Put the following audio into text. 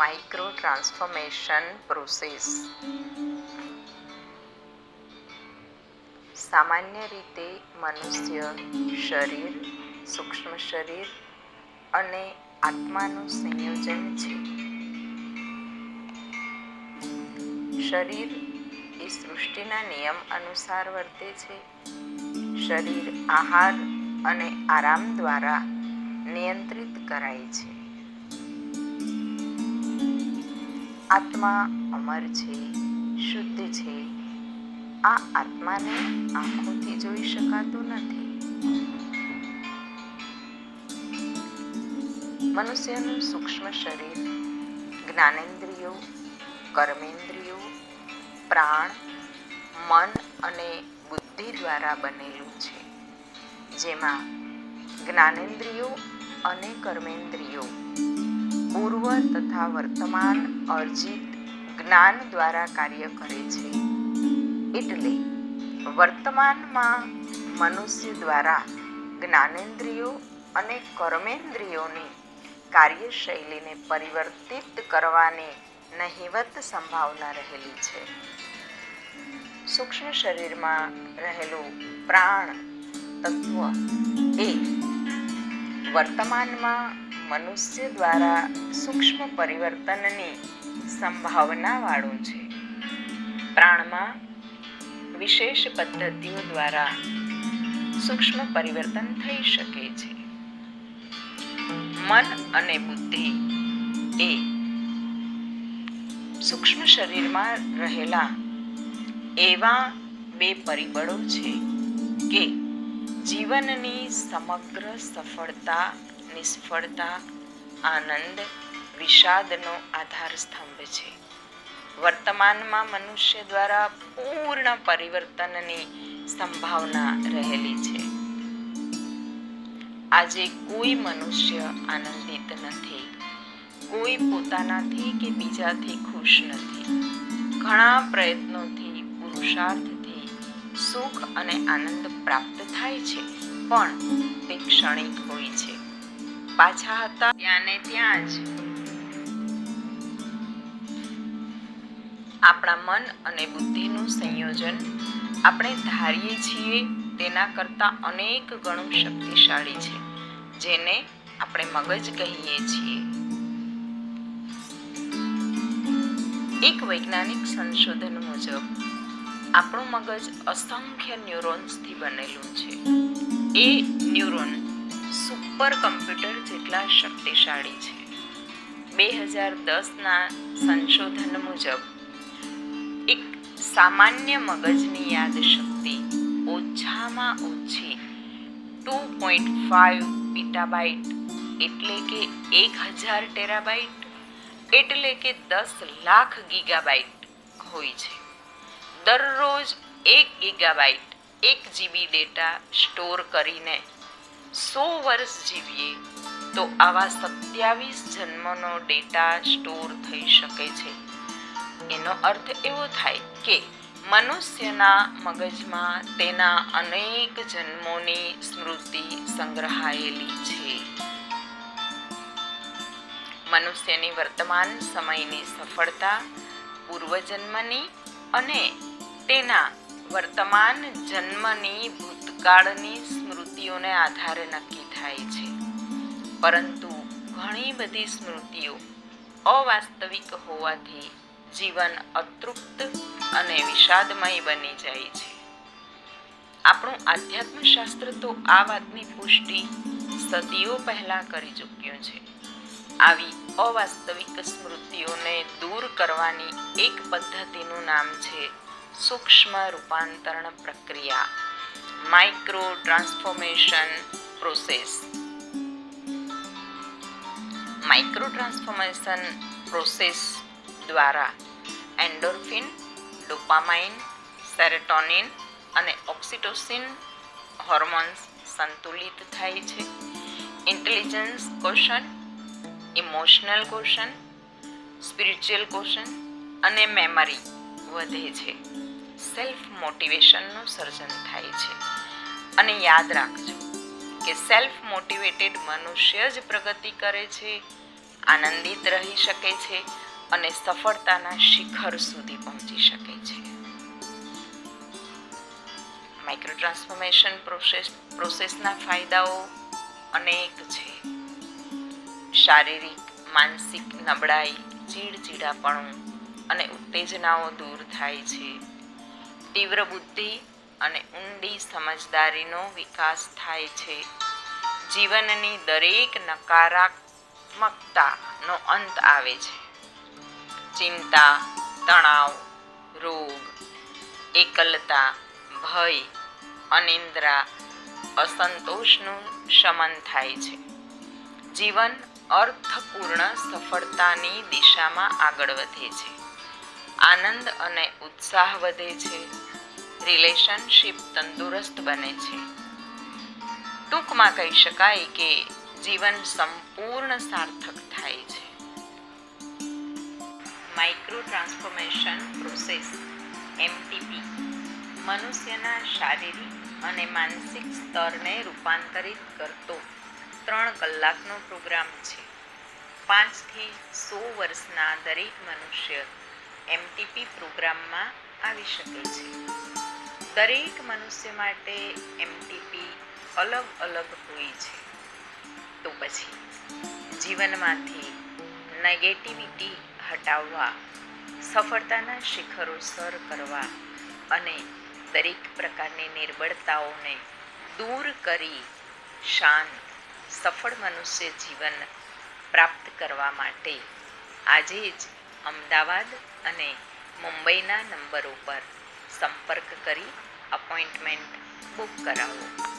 Micro transformation process સામાન્ય રીતે મનુષ્ય શરીર, સૂક્ષ્મ શરીર અને આત્માનું સંયોજન છે. શરીર એ સૃષ્ટિના નિયમ અનુસાર વર્તે છે. શરીર આહાર અને આરામ દ્વારા નિયંત્રિત કરાય છે. આત્મા અમર છે, શુદ્ધ છે. આ આત્માને આંખોથી જોઈ શકાતું નથી. મનુષ્યનું સૂક્ષ્મ શરીર, જ્ઞાનેન્દ્રિયો, કર્મેન્દ્રિયો, પ્રાણ, મન અને બુદ્ધિ દ્વારા બનેલું છે. જેમાં જ્ઞાનેન્દ્રિયો અને કર્મેન્દ્રિયો પૂર્વ તથા વર્તમાન અર્જિત જ્ઞાન દ્વારા કાર્ય કરે છે. એટલે વર્તમાનમાં મનુષ્ય દ્વારા જ્ઞાનેન્દ્રિયો અને કર્મેન્દ્રિયોની કાર્યશૈલીને પરિવર્તિત કરવાની નહિવત સંભાવના રહેલી છે. સૂક્ષ્મ શરીરમાં રહેલું પ્રાણ તત્વ એ વર્તમાનમાં મનુષ્ય દ્વારા સૂક્ષ્મ પરિવર્તનની સંભાવનાવાળું છે. પ્રાણમાં વિશેષ પદ્ધતિઓ દ્વારા સૂક્ષ્મ પરિવર્તન થઈ શકે છે. મન અને બુદ્ધિ એ સૂક્ષ્મ શરીરમાં રહેલા એવા બે પરિબળો છે કે જીવનની સમગ્ર સફળતા નિષ્ફળતા, આનંદ, વિષાદનો આધાર સ્તંભ છે. વર્તમાનમાં મનુષ્ય દ્વારા પૂર્ણ પરિવર્તનની સંભાવના રહેલી છે. આજે કોઈ મનુષ્ય આનંદિત નથી. કોઈ પોતાનાથી કે બીજાથી ખુશ નથી. ઘણા પ્રયત્નોથી પુરુષાર્થથી સુખ અને આનંદ પ્રાપ્ત થાય છે, પણ તે ક્ષણિક હોય છે. પાછા હતા ત્યાં ને ત્યાં જ. આપણા મન અને બુદ્ધિનું સંયોજન આપણે ધારીએ છીએ તેના કરતાં અનેક ગણું શક્તિશાળી છે, જેને આપણે મગજ કહીએ છીએ. એક વૈજ્ઞાનિક સંશોધન મુજબ, આપણું મગજ અસંખ્ય ન્યુરોન્સથી બનેલું છે. એ ન્યુરોન સુપર કમ્પ્યુટર જેટલા શક્તિશાળી છે. બે હજાર દસના સંશોધન મુજબ, એક સામાન્ય મગજની યાદશક્તિ ઓછામાં ઓછી ટુ પોઈન્ટ ફાઇવ પીટાબાઇટ એટલે કે એક હજાર ટેરાબાઇટ એટલે કે દસ લાખ ગીગાબાઇટ હોય છે. દરરોજ એક ગીગાબાઇટ એક જીબી ડેટા સ્ટોર કરીને સો વર્ષ જીવીએ, તો આવા સત્યાવીસ જન્મનો ડેટા સ્ટોર થઈ શકે છે. એનો અર્થ એવો થાય કે મનુષ્યના મગજમાં તેના અનેક જન્મોની સ્મૃતિ સંગ્રહાયેલી છે. મનુષ્યની વર્તમાન સમયની સફળતા, પૂર્વજન્મની અને તેના વર્તમાન જન્મની ભૂતકાળની સ્મૃતિઓને આધારે નક્કી થાય છે. પરંતુ ઘણી બધી સ્મૃતિઓ અવાસ્તવિક હોવાથી જીવન અતૃપ્ત અને વિષાદમય બની જાય છે. આપણું આધ્યાત્મશાસ્ત્ર તો આ વાતની પુષ્ટિ સદીઓ પહેલાં કરી ચૂક્યું છે. આવી અવાસ્તવિક સ્મૃતિઓને દૂર કરવાની એક પદ્ધતિનું નામ છે સૂક્ષ્મ રૂપાંતરણ પ્રક્રિયા. Micro transformation process micro transformation process દ્વારા એન્ડોર્ફિન ડોપામાઇન સેરેટોનિન અને ઓક્સિટોસિન હોર્મોન્સ સંતુલિત થાય છે. Intelligence quotient emotional quotient spiritual quotient અને મેમરી વધે છે. સેલ્ફ મોટિવેશનનું સર્જન થાય છે. અને યાદ રાખજો કે સેલ્ફ મોટિવેટેડ મનુષ્ય જ પ્રગતિ કરે છે, આનંદિત રહી શકે છે અને સફળતાના શિખર સુધી પહોંચી શકે છે. માઇક્રો ટ્રાન્સફોર્મેશન પ્રોસેસ પ્રોસેસના ફાયદાઓ અનેક છે. શારીરિક, માનસિક નબળાઈ, ચીડચીડાપણું અને ઉત્તેજનાઓ દૂર થાય છે. તીવ્ર બુદ્ધિ અને ઊંડી સમજદારીનો વિકાસ થાય છે. જીવનની દરેક નકારાત્મકતાનો અંત આવે છે. ચિંતા, તણાવ, રોગ, એકલતા, ભય અનિંદ્રા અસંતોષનું શમન થાય છે. જીવન અર્થપૂર્ણ સફળતાની દિશામાં આગળ વધે છે. આનંદ અને ઉત્સાહ વધે છે. રિલેશનશિપ તંદુરસ્ત બને છે. ટૂંકમાં કહી શકાય કે જીવન સંપૂર્ણ સાર્થક થાય છે. માઇક્રો ટ્રાન્સફોર્મેશન પ્રોસેસ, એમટીપી, મનુષ્યના શારીરિક અને માનસિક સ્તરને રૂપાંતરિત કરતો ત્રણ કલાકનો પ્રોગ્રામ છે. પાંચથી સો વર્ષના દરેક મનુષ્ય એમટીપી પ્રોગ્રામમાં આવી શકે છે. દરેક મનુષ્ય માટે એમટીપી અલગ અલગ હોય છે. તો પછી જીવનમાંથી નેગેટિવિટી હટાવવા, સફળતાના શિખરો સર કરવા અને દરેક પ્રકારની નિર્બળતાઓને દૂર કરી શાંત, સફળ મનુષ્ય જીવન પ્રાપ્ત કરવા માટે આજે જ અમદાવાદ અને મુંબઈના નંબરો પર સંપર્ક કરી અપોઇન્ટમેન્ટ બુક કરાવો.